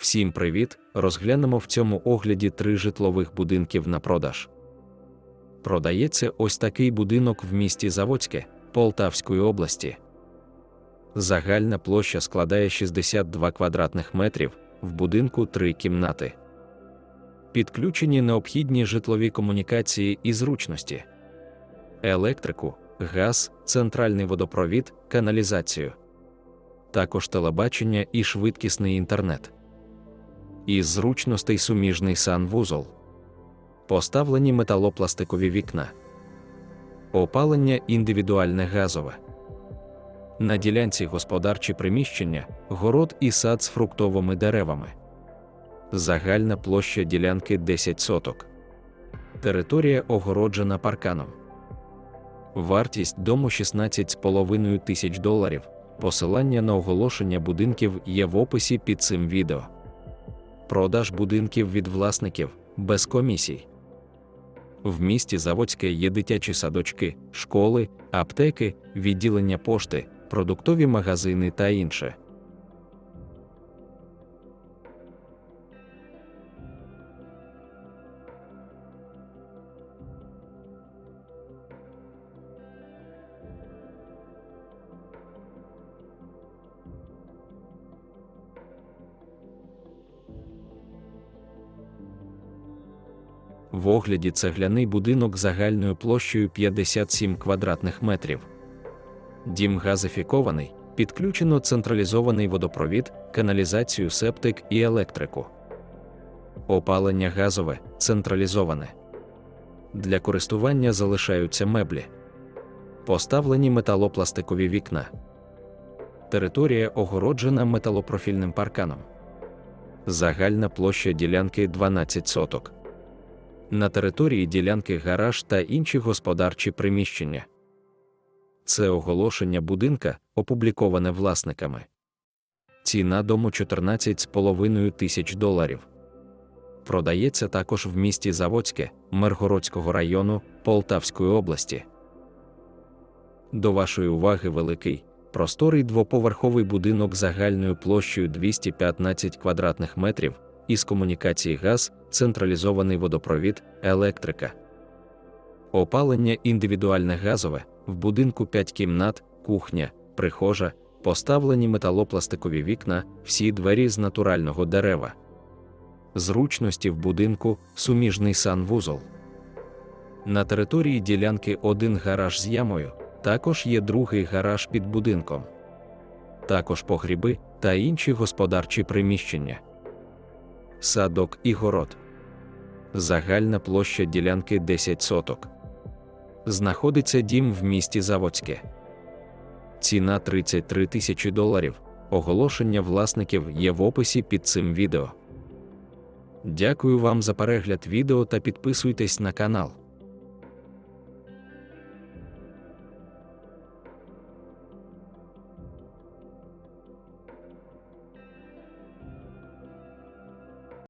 Всім привіт! Розглянемо в цьому огляді три житлових будинків на продаж. Продається ось такий будинок в місті Заводське Полтавської області. Загальна площа складає 62 квадратних метрів, в будинку три кімнати. Підключені необхідні житлові комунікації і зручності, електрику, газ, центральний водопровід, каналізацію, також телебачення і швидкісний інтернет. Із зручностей суміжний санвузол, поставлені металопластикові вікна, опалення індивідуальне газове. На ділянці господарчі приміщення, город і сад з фруктовими деревами. Загальна площа ділянки 10 соток. Територія огороджена парканом. Вартість дому 16,5 тисяч доларів. Посилання на оголошення будинків є в описі під цим відео. Продаж будинків від власників без комісій. В місті Заводське є дитячі садочки, школи, аптеки, відділення пошти, продуктові магазини та інше. В огляді цегляний будинок загальною площею 57 квадратних метрів. Дім газифікований, підключено централізований водопровід, каналізацію септик і електрику. Опалення газове централізоване. Для користування залишаються меблі. Поставлені металопластикові вікна. Територія огороджена металопрофільним парканом. Загальна площа ділянки 12 соток. На території ділянки гараж та інші господарчі приміщення. Це оголошення будинка, опубліковане власниками. Ціна дому 14,5 тисяч доларів. Продається також в місті Заводське, Миргородського району Полтавської області. До вашої уваги великий, просторий двоповерховий будинок загальною площею 215 квадратних метрів із комунікацій газ, централізований водопровід, електрика. Опалення індивідуальне газове, в будинку 5 кімнат, кухня, прихожа, поставлені металопластикові вікна, всі двері з натурального дерева. Зручності в будинку суміжний санвузол. На території ділянки один гараж з ямою, також є другий гараж під будинком. Також погріби та інші господарчі приміщення садок і город. Загальна площа ділянки 10 соток. Знаходиться дім в місті Заводське. Ціна 33 тисячі доларів. Оголошення власників є в описі під цим відео. Дякую вам за перегляд відео та підписуйтесь на канал.